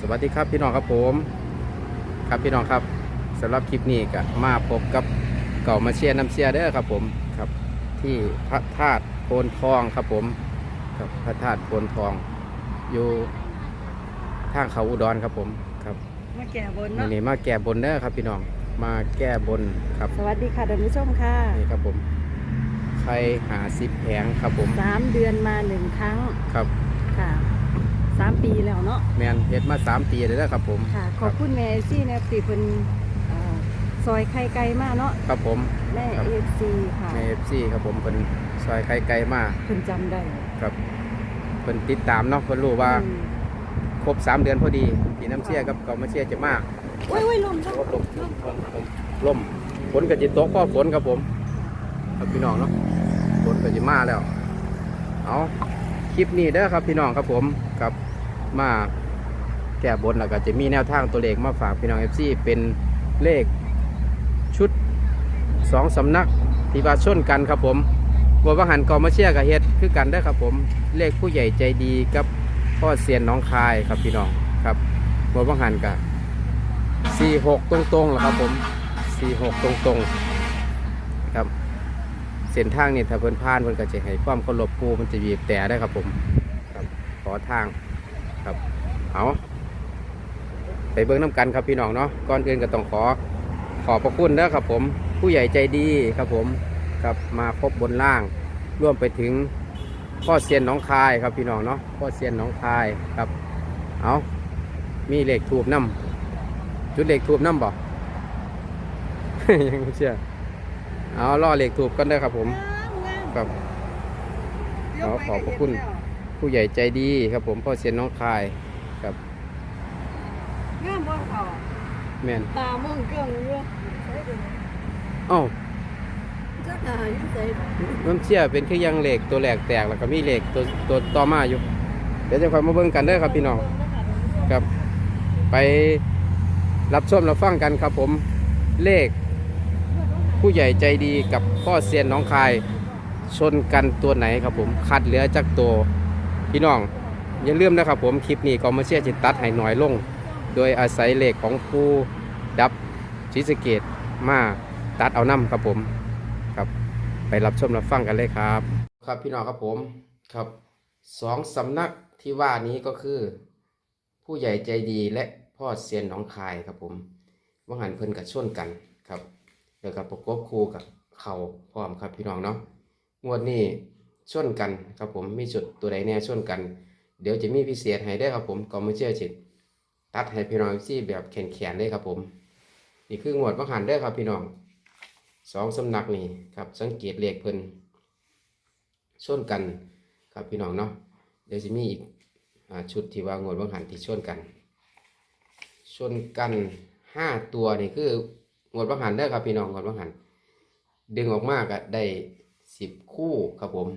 สวัสดีครับพี่น้องครับผมครับพี่น้องครับสำหรับคลิปนี้ก็มาพบกับเก่ามาเชียร์น้ำเชียร์เด้อครับผมครับที่พระธาตุโพนทองครับผมครับพระธาตุโพนทอง อยู่ทางเขาอุดรครับผมครับมาแก่บนวันเนาะนี้มาแก้บนเด้อครับพี่น้องมาแก้บนครับ สวัสดีค่ะท่านผู้ชมค่ะนี่ครับผมใครหาสิบแผงครับผมสามเดือนมาหนึ่งครั้งครับค่ะ สามปีแล้วเนาะแมนเฮ็ดมาสามปีเลยนะครับผมค่ะ ขอบคุณแม่ซี่นะตีเพิ่นเอ่อซอยไข่ไก่มากเนาะครับผมแม่ครับเอฟซีค่ะในเอฟซีครับผมเป็นซอยไข่ไก่มาเพิ่นจำได้ครับเพิ่นติดตามเนาะเพิ่นรู้ว่าอืมครบสามเดือนพอดีพี่น้ำเชี่ยกับเก่ามาเชี่ยจะมากโอ้ยโอ้ยลมลมลมลมลมลมฝนก็จะตกก็ฝนครับผมครับพี่น้องเนาะฝนก็จะมาแล้วเอาคลิปนี้เด้อครับพี่น้องครับผมครับ มาแก้บนแล้วก็จะมีแนวทางตัวเลขมาฝากพี่น้องเอฟซีเป็นเลขชุดสองสำนักที่ว่าชนกันครับผมบทว่าหันกอมาเชียกับเฮ็ดคือกันได้ครับผมเลขผู้ใหญ่ใจดีกับพ่อเซียนน้องคายครับพี่น้องครับบทว่าหันกับสี่หกตรงๆแหละครับผมสี่หกตรงๆครับเส้นทางนี่ถ้าเพิ่นผ่านเพิ่นก็จะให้ความเคารพปูมันจะบีบแต่ได้ครับผมครับขอทาง ครับเอาไปเบิ้งน้ำกันครับพี่น้องเนาะก่อนอื่นก็ต้องขอขอบพระคุณนะครับผมผู้ใหญ่ใจดีครับผมครับมาพบบนล่าง ร่วมไปถึงพ่อเซียนน้องคายครับพี่น้องเนาะพ่อเซียนน้องคายครับเอามีเหล็กทูบน้ำจุดเหล็กทูบน้ำบ่ยังไม่เชื่อเอาล่อเหล็กทูบกันได้ครับผมครับขอขอบพระคุณ ผู้ใหญ่ใจดีครับผมพ่อเซียนหน้องคายครับงามบ่เขาแม่นตามองเกิงอยู่เอ้าจักหาอยู่ไสน้ำเชี่ยเป็นแค่ยังเหล็กตัวแหลกแตกแล้วก็มีเหล็กตัวตัวต่อมาอยู่ เดี๋ยวจะคอยมาเบิ่งกันเด้อครับพี่น้องครับ ไปรับชมรับฟังกันครับผมเลข ผู้ใหญ่ใจดีกับพ่อเซียนน้องคายชนกันตัวไหนครับผมคัดเหลือจากตัว พี่น้องอย่าลืมนะครับผมคลิปนี้ก็มาเชียร์จิตตัดให้หน่อยลง โดยอาศัยเหลขของผู้ดับชิสเกตมาตัดเอาน้ำครับผมครับ ไปรับชมรับฟังกันเลยครับ ครับพี่น้องครับผมครับสองสำนักที่ว่านี้ก็คือ ผู้ใหญ่ใจดีและพ่อเซียนหน้องคายครับผมว่างหันเพิ่นกับชนกันครับแล้วก็ประกบคู่กับเขาพร้อมครับพี่น้องเนาะงวดนี้ ชนกันครับผมมีจุดตัวใดแน่ชนกัน เดี๋ยวจะมีพิเศษให้ได้ครับผมก็ไม่เชื่อจิตตัดให้พี่น้องซี่แบบแขนๆเลยครับผม นี่คืองวดว่าหันได้ครับพี่น้องสองสำนักนี่ครับ สังเกตเลขเพิ่นชนกันครับพี่น้องเนาะเดี๋ยวจะมีอีกอ่าชุดที่ว่างวดว่างหันที่ชนกันชนกันห้าตัวนี่คืองวดว่างหันได้ครับพี่น้องงวดว่างหันดึงออกมากอะได้สิบคู่ครับผม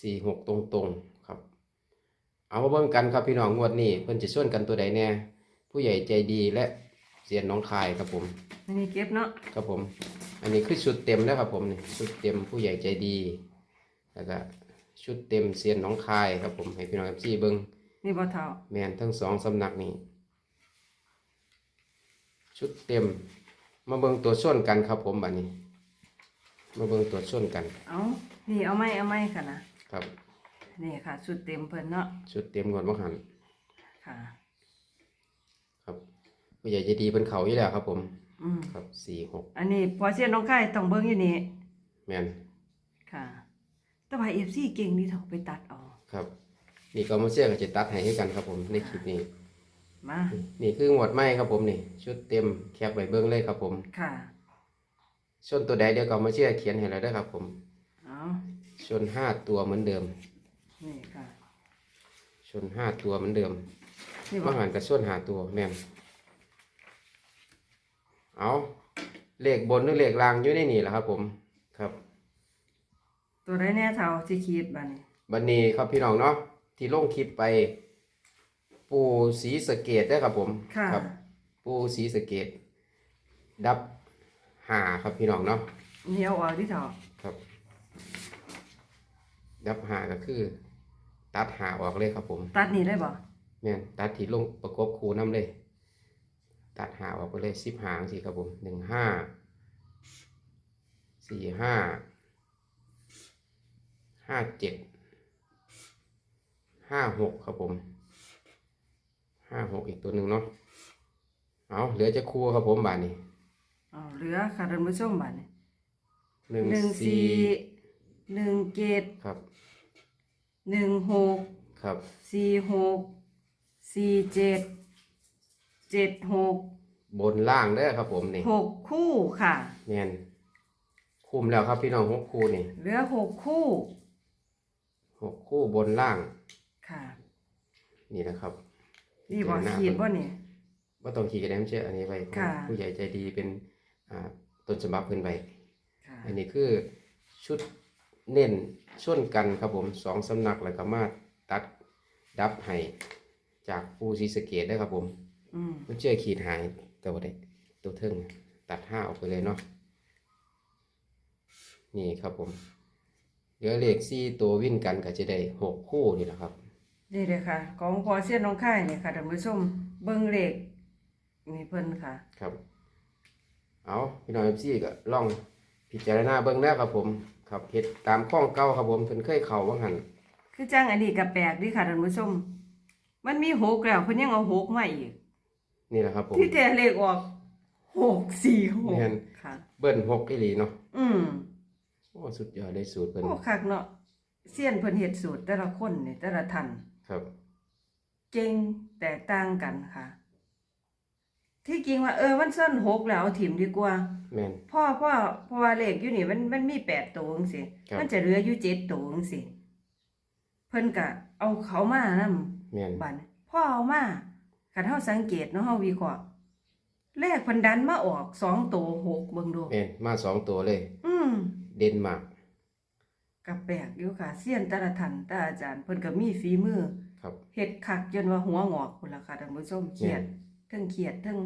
สี่หกตรงๆครับ เอามาเบิ่งกันครับพี่น้องงวดนี้เพิ่นจะชนกันตัวใดแน่ผู้ใหญ่ใจดีและเสียนน้องคายครับผมอันนี้เก็บเนาะครับผม อันนี้คือชุดเต็มนะครับผมนี่ชุดเต็มผู้ใหญ่ใจดีแล้วก็ชุดเต็มเซียนหน้องคายครับผมให้พี่น้องเอฟซีเบิ้งนี่บ่เท่าแมนทั้งสองสำนักนี้ชุดเต็ม มาเบิ้งตัวส้นกันครับผมบัดนี้ มาเบิ้งตัวส้นกัน เอานี่เอาไม้เอาไม้ค่ะนะ ครับ นี่ค่ะชุดเต็มเพิ่นเนาะชุดเต็มก่อนว่าหันค่ะ ครับผู้ใหญ่ใจดีเป็นเขาอยู่แล้วครับ ผม อืมครับสี่หกอันนี้พอเสียนน้องไข่ต้องเบิ่งอยู่นี่แมนค่ะ แต่ว่า FC เก่งนี่เถาไปตัดเอาครับ นี่ก็มาเชื่อกับจะตัดให้ให้กันครับ ผมในคลิปนี้ มานี่คือหมวดไม้ครับผมนี่ชุดเต็มแคบไว้เบิ้งเลยครับ ผมค่ะชนตัวใดเดี๋ยวก็มาเชื่อเขียนให้เราได้อครับ ผม เอา ชนห้าตัวเหมือนเดิม นี่ค่ะ ชนห้าตัวเหมือนเดิมนี่บ่ว่าหันกับชนหาตัวแม่นเอาเลขบนหรือเลขล่างอยู่ในนี่แหละครับ ผมครับ ตัวใดแน่เท่าสิขีดบัดนี้บันนี้ครับพี่น้องเนาะที่ลงคลิปไป ปูสีสะเกตได้อครับผมค่ะ ครับปูสีสะเกต ดับหาครับพี่น้องเนาะนี่เอาออกที่เท่าครับ ดับหาก็คือ ตัดหาออกเลยครับผม ตัดนี่ได้บ่แม่นตัดที่ลงประกบคูน้ำเลย ตัดหาออกไปเลยสิบหางสิครับผมหนึ่งห้าสี่ห้าห้าเจ็ดห้าหกครับผมห้าหกอีกตัวหนึ่งเนาะเอาเหลือจะคู่ครับผมบาทนี้เอาเหลือค่ะท่านผู้ชมบัดนี้หนึ่งหนึ่งสี่สี่ หนึ่งเจ็ดครับ หนึ่งหกครับ สี่หกสี่เจ็ดเจ็ดหกบนล่างเด้อครับผมนี่หกคู่ค่ะแม่นคุมแล้วครับพี่น้องหกคู่นี่เหลือหกคู่หกคู่บนล่าง ค่ะ นี่นะครับ นี่บอกพิจารณาขีดเบิ่งว่านี่ว่าต้องขี่กระแดมเชื่ออันนี้ไว้ค่ะผู้ใหญ่ใจดีเป็นอ่าต้นฉบับเพิ่นไว้ค่ะอันนี้คือชุด เน้นช่วนกันครับผมสองสำนักแล้วก็มาตัดดับให้จากผู้ศรีสะเกดได้อครับผมอืมมันเชื่อขีดหายแต่ว่าได้ตัวเทิงตัดห้าออกไปเลยเนาะนี่ครับผมเหลือเลขสี่ตัววิ่นกันก็จะได้หกคู่นี่แหละครับนี่เลยค่ะ ของพอเสี้ยนน้องค่ายเนี่ยค่ะท่านผู้ชมเบิ้งเลขนี่เพิ่นค่ะ ครับ เอาพี่น้องเอฟซีก็ลองพิจารณาเบิ่งแล้วครับผม ครับเฮ็ดตามข้องเก่าครับผมเพิ่นเคยเข้าว่าหันคือจ้างอันนี้กับแปลกดีค่ะท่านผู้ชม มันมีหกแล้วเพิ่นยังเอาหกมาอีก นี่แหละครับผม ที่แต่เลขออกหกสี่หกแม่น ค่ะ เบิ้ลหกอีหลีเนาะอืมโอ้สุดยอดเลยสูตรเพิ่นโอ้คักเนาะเสี้ยนเพิ่นเฮ็ดสูตรแต่ละคนนี่แต่ละท่านครับ เก่งแตกต่างกันค่ะ ที่จริงว่าเออมันส้นหกแล้วเอาถิ่มดีกว่าแม่น พ่อพ่อเพราะว่าเลขอยู่นี่มันมันมีแปดตัวจังซี่ครับ มันจะเหลืออยู่เจ็ดตัวจังซี่เพิ่นก็เอาเขามานำแม่นบัดพ่อเอามาคันเฮาสังเกตเนาะเฮาวิเคราะห์เลขเพิ่นดันมาออกสองตัวหกเบิ่งดูแม่นมาสองตัวเลย อืม เด่นมากก็แปลกอยู่ค่ะเซียนแต่ละท่านแต่ละอาจารย์เพิ่นก็มีฝีมือครับ เฮ็ดคักจนว่าหัวงอกพุ่นล่ะค่ะท่านผู้ชมเครียดเทั้งเครียดเทั้ง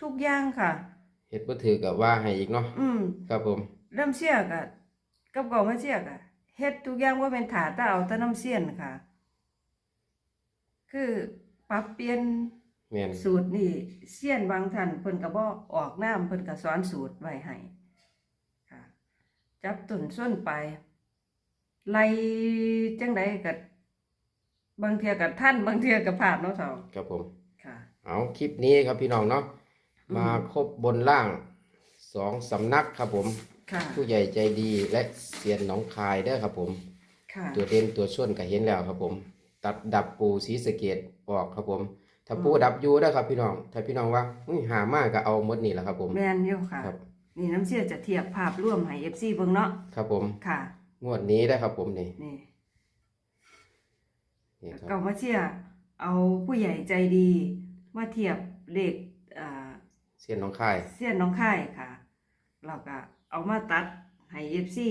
ทุกอย่างค่ะ เฮ็ดบ่ถือกับว่าให้อีกเนาะอืมครับผม น้ำเสียก็กับเก่ามาเสียก็เฮ็ดทุกอย่างว่าเป็นถาแต่เอาแต่น้ำเสียนค่ะ คือปรับเปลี่ยนแม่นสูตรนี่เสียนบางท่านเพิ่นก็บ่ออกน้ำเพิ่นก็สอนสูตรไว้ให้ค่ะ จับต้นส้นไปลายไล่จังไดก็บางเทื่อก็ท่านบางเทื่อก็พลาดเนาะเฒ่าครับผมค่ะ เอาคลิปนี้ครับพี่น้องเนาะอืมมาครบบนล่างสองสำนักครับผมค่ะผู้ใหญ่ใจดีและเสียนหนองคายเด้อครับผมค่ะตัวเด่นตัวช่วนก็เห็นแล้วครับผม ตัดดับปูสีสะเกตออกครับผม ถ้าปูอืมดับอยูได้อครับพี่น้อง ถ้าพี่น้องว่าอุ้ยหามากก็เอาหมดนี่แหละครับผมแม่นอยู่ค่ะครับนี่น้ำเสียจะเทียบภาพร่วมให้ FC เบิ่งเนาะครับผมค่ะ งวดนี้ได้อครับผมนี่นี่นี่ครับเก่ามาเชียร์เอาผู้ใหญ่ใจดี มาเทียบเลขอ่าเสียนหนองคายเสี้ยนน้องค่ายค่ะ เราก็เอามาตัดให้เอฟซี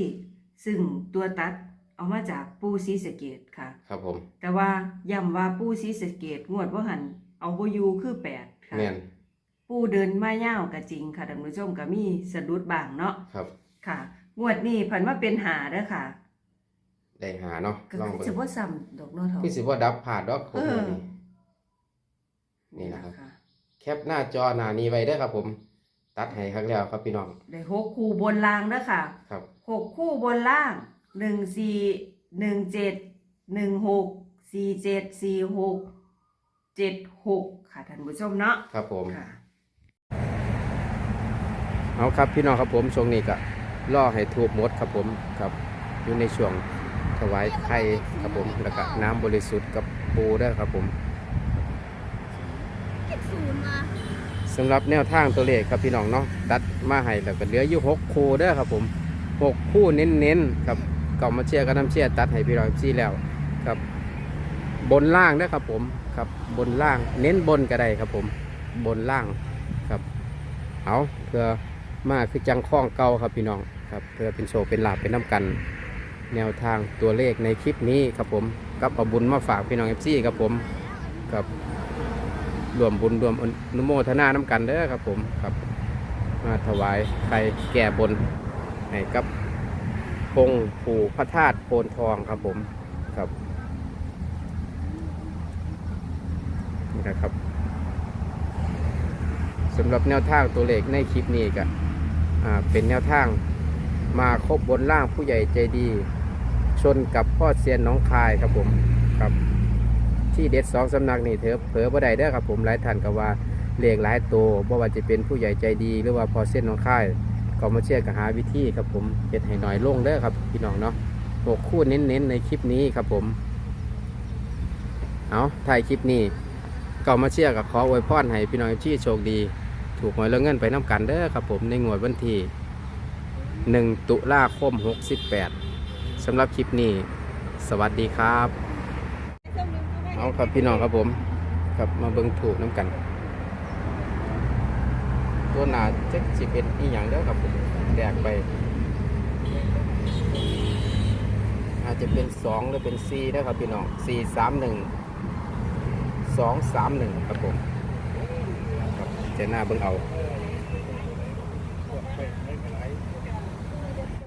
ซึ่งตัวตัดเอามาจากปูซีสะเกตค่ะ ครับผมแต่ว่าย้ำว่าปูซีสะเกตงวดว่าหันเอาบอยูคือแปดค่ะ แม่นปูเดินมาเย่าวก็จริงค่ะท่านผู้ชมก็มีสะดุดบางเนาะครับ ค่ะ งวดนี้ผันว่าเป็นหาเด้อค่ะได้หาเนาะก็ลองคือเบิ่งจะว่าซ้ำดอกเนาะเถาะพี่สิว่าดับผ่าดดอกผมเออนี่นี่ นะครับค่ะแคปหน้าจอหน้านี้ไว้ได้อครับผม ตัดให้ครั้งแล้วครับพี่น้อง ได้หกคู่บนรางเด้อค่ะครับ หกคู่บนล่างหนึ่งสี่หนึ่งเจ็ดหนึ่งหกสี่เจ็ดสี่หกเจ็ดหกค่ะท่านผู้ชมเนาะครับผม ค่ะ เอาครับพี่น้องครับผมช่วงนี้ก็ล่อให้ทูบหมดครับผมครับอยู่ในช่วงถวายไข่ครับผมแล้วก็น้ำบริสุทธิ์กับปูเด้อครับผมเก็บ ศูนย์มาสำหรับแนวทางตัวเลขครับพี่น้องเนาะตัดมาให้แล้วก็เหลืออยู่หกคู่เด้อครับผมหกคู่เน้นๆครับเก่ามาเชียร์กับน้ำเชียร์ตัดให้พี่น้องซี่แล้วครับ บนล่างเด้อครับผมครับบนล่างเน้นบนก็ได้ครับผมบนล่างครับเอาเพื่อมาคือจังข้องเก่าครับพี่น้องครับเพื่อเป็นโชว์เป็นหลาบเป็นน้ำกัน แนวทางตัวเลขในคลิปนี้ครับผมกับเอบุญมาฝากพี่น้องเอฟซีครับผมครับ รวมบุญรวมอนุโมทนาน้ำกันเด้อครับผมครับมาถวายใครแก่บนให้กับองค์ปู่พระธาตุโพนทองครับผมครับนะครับสำหรับแนวทางตัวเลขในคลิปนี้ก็เป็นแนวทางมาครบบนล่างผู้ใหญ่ใจดี ชนกับพ่อเซียนน้องคายครับผมครับ ที่เด็ดสองสำนักนี่เถอะเผลอบ่ได้เด้อครับผมหลายท่านก็ว่าเลขหลายตัวบ่ว่าจะเป็นผู้ใหญ่ใจดีหรือว่าพอเส้นน้องค่ายก็มาเชื่อกับหาวิธีครับผมเฮ็ดให้หน่อยลงเด้อครับพี่น้องเนาะหกคู่เน้นๆในคลิปนี้ครับผม เอาถ่ายคลิปนี้ก็มาเชื่อกับขออวยพรให้พี่น้องที่โชคดี ถูกหวยแล้วเงินไปน้ำกันเด้อครับผมในงวดวันที่1ตุลาคม 68สำหรับคลิปนี้ สวัสดีครับ เอาครับพี่น้องครับผมครับมาเบิ่งถูกน้ำกัน ตัวหนาเจ็ดสิบเอ็ดอีหยังเด้อครับผมแตกไป อาจจะเป็นสองหรือเป็นสี่ด้อครับพี่น้องสี่สามหนึ่งสองสามหนึ่งครับผมครับจาหน้าเบิ่งเอา